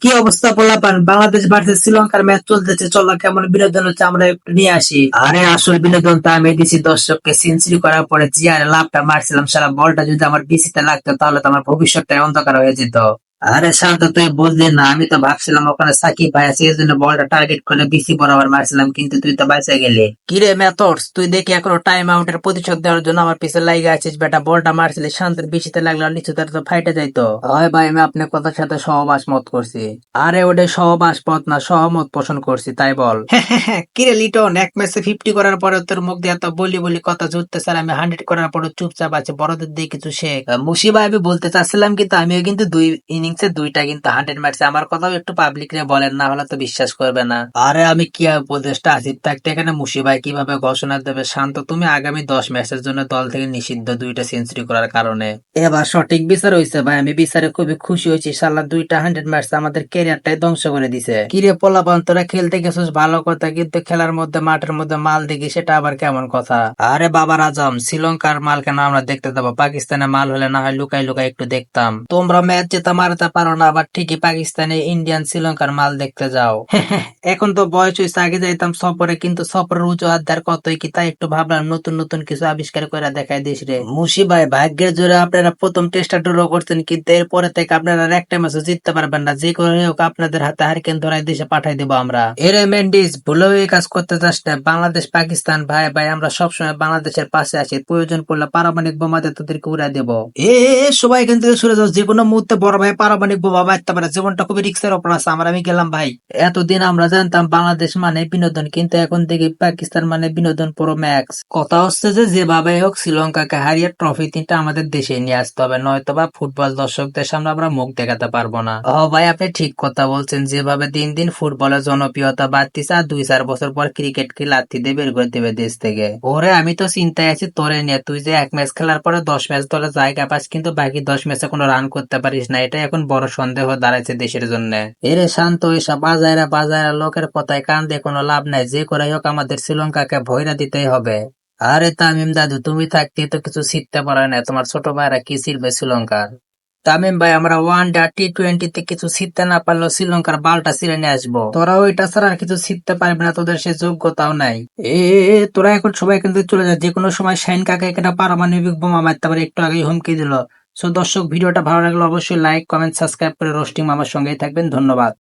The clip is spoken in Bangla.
কি অবস্থা পোলাপান? বাংলাদেশ ভার্সেস শ্রীলঙ্কার ম্যাচ চলতেছে, চলো কেমন বিনোদন হচ্ছে আমরা একটু নিয়ে আসি। আরে, আসল বিনোদন তা আমি দিছি দর্শককে সেঞ্চুরি করার পরে চেয়ারে লাভটা মারছিলাম, সারা বলটা যদি আমার বিসিতে লাগতো, তাহলে তো আমার ভবিষ্যৎটা অন্ধকার হয়ে যেত। আরে শান্ত তুই বুঝলি না আমি তো ভাবছিলাম ওখানে সাকিব ভাই আছে এই জন্য বলটা টার্গেট করে বিসি বরাবর মারছিলাম কিন্তু তুই তো বাঁচে গেলি। কিরে ম্যাথর্স তুই দেখি এখনও টাইম আউটের প্রতিশোধ দেওয়ার জন্য আমার পিছনে লাগে আছিস বেটা বলটা মারছিলি শান্তির বিসিতে লাগল আর নিচু তার তো ফাইটে যাইতো। হয় ভাই আমি আপনার কথার সাথে সহবাস মত করছি। আরে ওটা সহবাস পথ না সহমত পোষণ করছি তাই বল। কিরে লিটন এক ম্যাচে ফিফটি করার পরে তোর মুখ দিয়ে এত বলি বলি কথা জুটতে স্যার আমি হান্ড্রেড করার পরে চুপচাপ আছে বড়দের দিয়ে কিছু শেখ। মুসিবা আমি বলতে চাচ্ছিলাম কিন্তু আমিও কিন্তু দুই ইনিংসে দুইটা কিন্তু হান্ড্রেড মারছি। আমার কথাও একটু পাবলিক রে বলেন, না হলে তো বিশ্বাস করবে না। আরে আমি কি উপদেশটা আসিফ থাকতে এখানে মুসিবাই কীভাবে ঘোষণা দেবে? শান্ত, তুমি আগামী দশ ম্যাচের জন্য দল থেকে নিষিদ্ধ দুইটা সেঞ্চুরি করার কারণে। এবার সঠিক বিচার হয়েছে ভাই, আমি বিচারে খুবই খুশি হয়েছি। সাল্লা দুইটা হান্ড্রেড মারছে আমাদের ক্যারিয়ারটাই ধ্বংস করে দিছে। কিরে পোলাপান তোরা খেলতে গেছিস? ভালো কথা, কিন্তু খেলার মধ্যে, মাঠের মধ্যে মাল দেখি, সেটা আবার কেমন কথা? আরে বাবার আজম শ্রীলঙ্কার মাল কেন আমরা দেখতে দেবো? পাকিস্তানের মাল হলে না হয় লুকাই লুকাই একটু দেখতাম। তোমরা ম্যাচ যেতে মারতে পারো না আবার ঠিকই পাকিস্তানে ইন্ডিয়ান শ্রীলঙ্কার মাল দেখতে যাও। এখন তো বয়স হয়েছে আগে যাইতাম সফরে কিন্তু সফরের উঁচু আদার কতই কি তাই একটু ভাবলাম নতুন নতুন কিছু আবিষ্কার করে দেখাই দিস রে। মুশি ভাই ভাগ্যের জোরে আপনারা প্রথম টেস্টটা ড্র করছেন কিন্তু এরপরে থেকে আপনারা একটা ম্যাচও জিততে পারবেন না। যে করে হোক আপনাদের হাতে হারিকেন ধরাই দেশে পাঠাই দেবো আমরা। এরে মেন্ডিস ভুলেও এই কাজ করতে চাস না। বাংলাদেশ পাকিস্তান ভাই ভাই আমরা সবসময় বাংলাদেশের পাশে আছি। প্রয়োজন পড়লে পারমাণবিক বোমাতে তোদেরকে উড়াই দেবো। এ, সবাই এখান থেকে সরে যাও। যে কোনো মুহূর্তে বড় ভাই পারমাণবিক বোমা মারতে পারে। জীবনটা খুবই রিক্সের ওপর আছে। আমরা আমি গেলাম ভাই। এতদিন আমরা জানতাম বাংলাদেশ মানে বিনোদন, কিন্তু এখন থেকে পাকিস্তান মানে বিনোদন পুরো ম্যাক্স। কথা হচ্ছে যে যেভাবে হোক, শ্রীলঙ্কাকে হারিয়ে ট্রফি তিনটা আমাদের দেশে নিয়ে আসতে হবে। নয়তো বা ফুটবল দর্শকদের সামনে আমরা মুখ দেখাতে পারব না। ও ভাই, আপনি ঠিক কথা বলছেন। যেভাবে দিন দিন ফুটবলের জনপ্রিয়তা বাড়তিছে আর দুই চার বছর পর ক্রিকেটকে লাথি দিয়ে বের করে দেবে দেশ থেকে। ওরে, আমি তো চিন্তায় আছি, তোরে নিয়ে। তুই যে এক ম্যাচ খেলার পরে দশ ম্যাচ দলে জায়গা পাস, কিন্তু বাকি দশ ম্যাচে কোনো রান করতে পারিস না। এটা এখন বড় সন্দেহ দাঁড়াইছে দেশের জন্য। এরে শান্ত এসব বাজায়রা বাজায়রা লোকের কথায় কান দিয়ে কোনো লাভ নাই, যে করে হোক আমাদের শ্রীলঙ্কাকে ভয়রা দিতেই হবে। আরে তামিম দাদু, তুমি থাকতে তো কিছু শিখতে পারে না, তোমার ছোট ভাইরা কি শিখবে শ্রীলঙ্কার? তামিম ভাই, আমরা ওয়ান ডে টি টোয়েন্টিতে কিছু শিখতে না পারলেও শ্রীলঙ্কার বালটা ছিঁড়ে নিয়ে আসব। তোরা ওইটা ছাড়া আর কিছু শিখতে পারবে না, তোদের সে যোগ্যতাও নাই। এ তোরা এখন সবাই কিন্তু চলে যায় যে কোনো সময় শাইন কাকা এখানে পারমাণবিক বোমা মারতে পারে, একটু আগে হুমকি দিল। সো দর্শক, ভিডিওটা ভালো লাগলে অবশ্যই লাইক কমেন্ট সাবস্ক্রাইব করে রোস্টিং মামার সঙ্গেই থাকবেন। ধন্যবাদ।